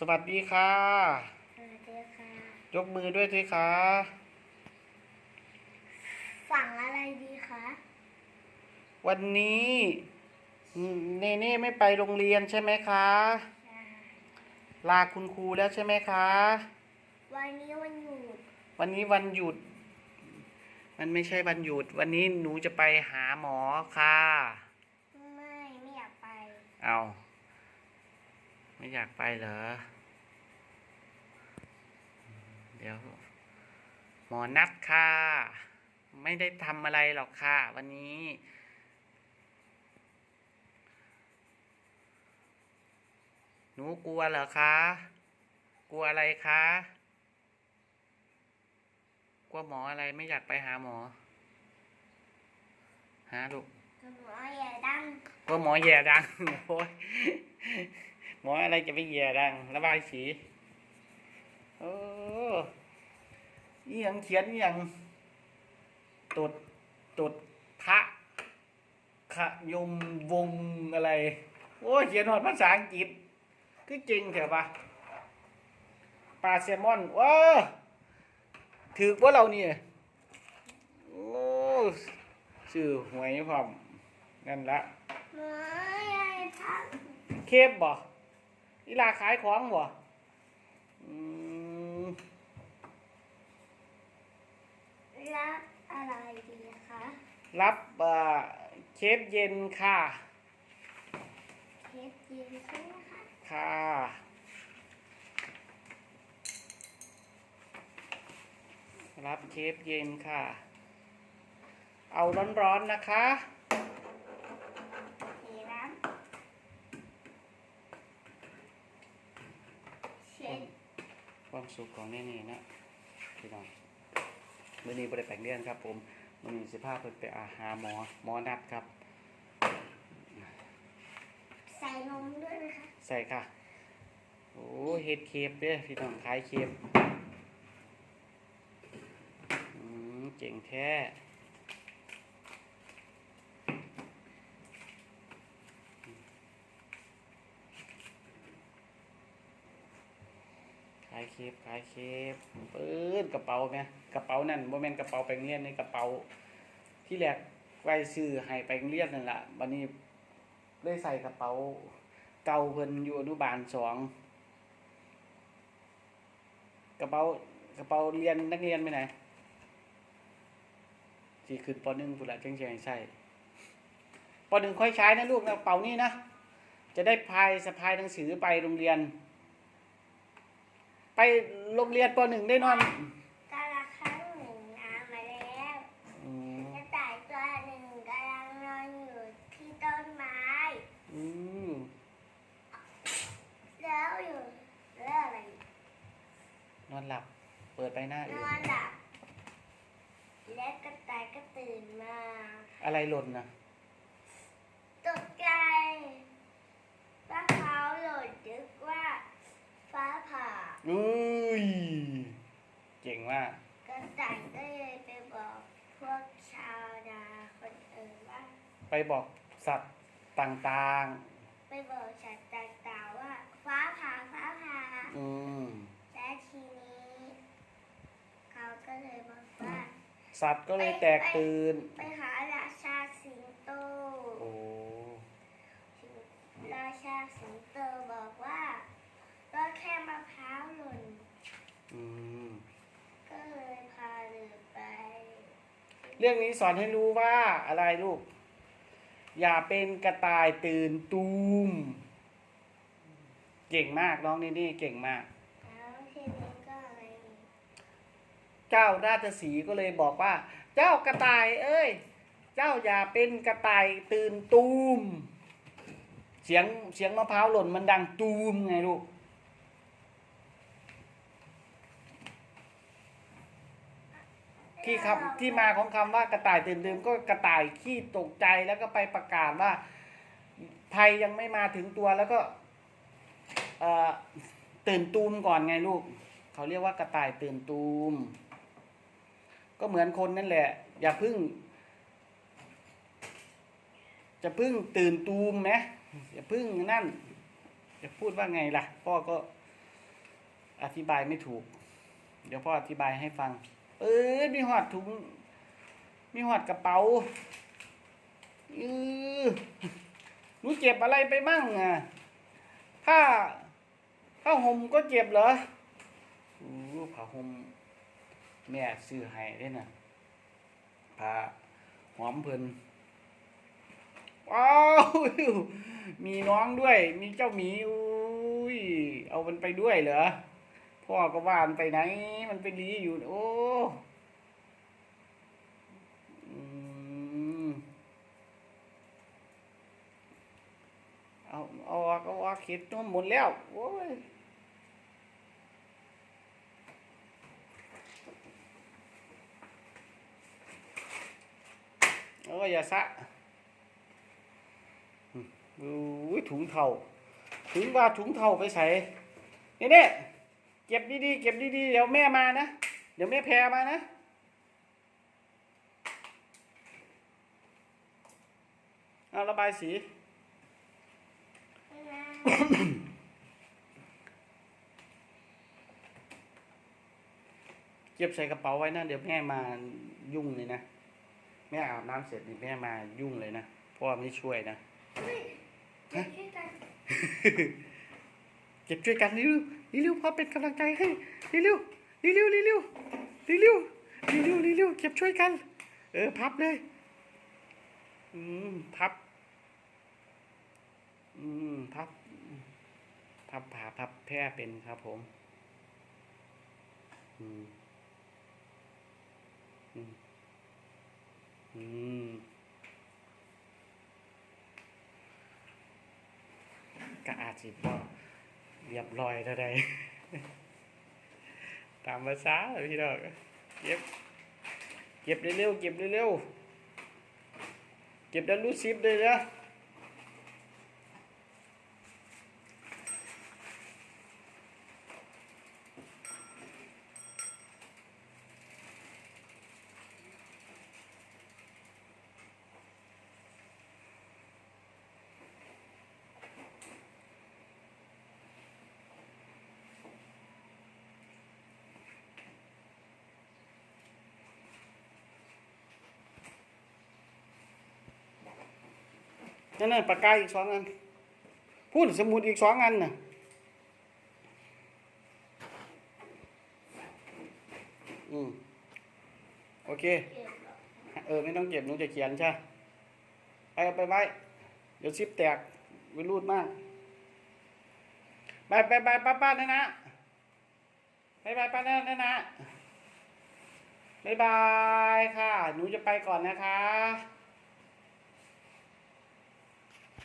สวัสดีค่ะ สวัสดีค่ะ ยกมือด้วยสิคะสั่งอะไรดีคะ วันนี้เนเน่ไม่ไปโรงเรียนใช่ไหมคะใช่ลาคุณครูแล้วใช่ไหมคะ วันนี้วันหยุด วันนี้วันหยุด มันไม่ใช่วันหยุด วันนี้หนูจะไปหาหมอค่ะ ไม่ ไม่อยากไป เอา ไม่อยากไปเหรอ เดี๋ยว หมอนัดค่ะ ไม่ได้ทำอะไรหรอกค่ะ วันนี้หนูกลัวเหรอคะ กลัวอะไรคะ กลัวหมออะไรไม่อยากไปหาหมอ หาลูกคุณหมออย่าดังก็หมอแย่ดังโอ้ย หมออะไรจะไปแย่ดัง ระบายสี โอ้ยยังเขียนอหยังตดตดพระขยมวงอะไร โอ้ยเขียนหอดภาษาอังกฤษคือจริงเถอะปะปลาแซลมอนว้าถือว่าเราเนี่ยโอ้ชื่อหวยพร้อมนั่นละหมออย่าทัเคฟบ่ อีลาขายของบ่อืมรับอะไรดีคะรับเอ่อเคฟเย็นค่ะเคสเย็นใช่ไหมคะค่ะรับเคฟเย็นค่ะ เอาร้อนๆนะคะ สีน้ำเช็ด ความสุขของแน่ๆนะพี่น้องมื่อนี้บริแปลงเรียนครับ ผมมื่อนี้สิภาพเพิ่นไปอาหาหมอหมอนัดครับ ใส่นมด้วยนะคะใส่ค่ะ โอ้เฮ็ดเคฟเด้อพี่น้องขายเคฟอืมเจ๋งแท้ ขายเคฟขายเคฟปื้ดกระเป๋าไหมกระเป๋านั่นโมเมนกระเป๋าไปโรงเรียนในกระเป๋า ที่แรกไว้ซื้อให้ไปโรงเรียนนั่นแหละบัดนี้ได้ใส่กระเป๋า เก่าเพิ่นอยู่อนุบาลสองกระเป๋ากระเป๋าเรียนนักเรียนไปไหนที่ขึ้นปหนึ่งพุ่นละจังสิให้ใช่ปหนึ่งค่อยใช้นะลูกนะกระเป๋านี้นะจะได้พายสะพายหนังสือไปโรงเรียน ไปโรงเรียนปหนึ่งได้นอนกาละครั้งหนึ่งน้ำมาแล้วอืมกระต่ายตัวหนึ่งกำลังนอนอยู่ที่ต้นไม้ อืมแล้วอยู่แล้วอะไรนอนหลับ เปิดไปหน้านอื่นอนหลับและกระต่ายก็ตื่นมาอะไรหล่นนะตกใจว่าเขาหล่นนึกว่าฟ้าผ่า อุ้ย เจ๋งมากกระต่ายก็เลยไปบอกพวกชาวนาคนอื่นว่า ไปบอกสัตว์ต่างไปบอกฉันต่างๆว่า ฟ้าผ่าฟ้าผ่าๆ อืม และทีนี้ เขาก็เลยบอกว่า สัตว์ก็เลยแตกตื่น ไปหาราชาสิงโต โอ้ ราชาสิงโตบอกว่าก็แค่มะพร้าวหล่น อืมก็เลยพาเรือไป เรื่องนี้สอนให้รู้ว่าอะไรลูก อย่าเป็นกระต่ายตื่นตูม เก่งมากน้องนี่นี่เก่งมาก แล้วทีนี้ก็อะไรอีกเจ้าราชสีห์ก็เลยบอกว่า เจ้ากระต่าย เอ้ย เจ้าอย่าเป็นกระต่ายตื่นตูม เสียงเสียงมะพร้าวหล่นมันดังตูมไงลูก ที่คำที่มาของคำว่ากระต่ายตื่นตืมก็กระต่ายขี้ตกใจแล้วก็ไปประกาศว่าภัยยังไม่มาถึงตัวแล้วก็ตื่นตูมก่อนไงลูก เขาเรียกว่ากระต่ายตื่นตูม ก็เหมือนคนนั่นแหละ อย่าพึ่ง จะพึ่งตื่นตูมไหมอย่าพึ่งนั่นจะพูดว่าไงล่ะ พ่อก็อธิบายไม่ถูก เดี๋ยวพ่ออธิบายให้ฟัง เออมีหอดถุง มีหอดกระเป๋าเออหนูเจ็บอะไรไปมั่งอะผ้าผ้าห่มก็เจ็บเหรออู้ผ้าห่มแม่ซื้อให้ได้น่ะผ้าหอมเพิ่นว้าวมีน้องด้วย มีเจ้าหมีอุ้ยเอามันไปด้วยเหรอ พ่อก็ว่ามันไปไหน มันไปรีอยู่ โอ้เอาเอาออกเอาออกเข็ดนมหมดแล้ว โอ้ยโอ้ยอย่าสะอุ้ยถุงเท่า ถึงว่าถุงเท่าไปใส่นี่เนี่ย เก็บดีๆ เก็บดีๆ เดี๋ยวแม่มานะ เดี๋ยวแม่แพรมานะ เอาระบายสี เก็บใส่กระเป๋าไว้นะ เดี๋ยวแม่มายุ่งเลยนะ แม่อาบน้ำเสร็จนี่แม่มายุ่งเลยนะเพราะว่อไม่ช่วยนะเฮ้ยเดี๋ยวช่วยกันเก็บช่วยกันเร็วๆเร็วพอเป็นกำลังใจให้เร็วๆเร็วๆเร็วๆเร็วๆเร็วๆเร็วเก็บช่วยกัน เออพับเลย อืมพับ อืมพับ พับผ่าพับแพร่เป็นครับผม อืม อืมอืมก็อาจสิบ่ รียบร้อยเท่าใดตามภาษาพี่ดอกเก็บ เก็บเร็วๆเก็บเร็วๆเก็บดันรู้ซิปเลยนะ นั่นน่ะปากกาอีกสองอันพูดสมุดอีกสองอันน่ะอืมโอเค เอออไม่ต้องเก็บหนูจะเขียนใช่ไปเอาไปไว้เดี๋ยวซิปแตกวิรูดมาก ไปไปไปป้าป้านะนะไปไปป้านะนะนะบายบายค่ะ หนูจะไปก่อนนะคะ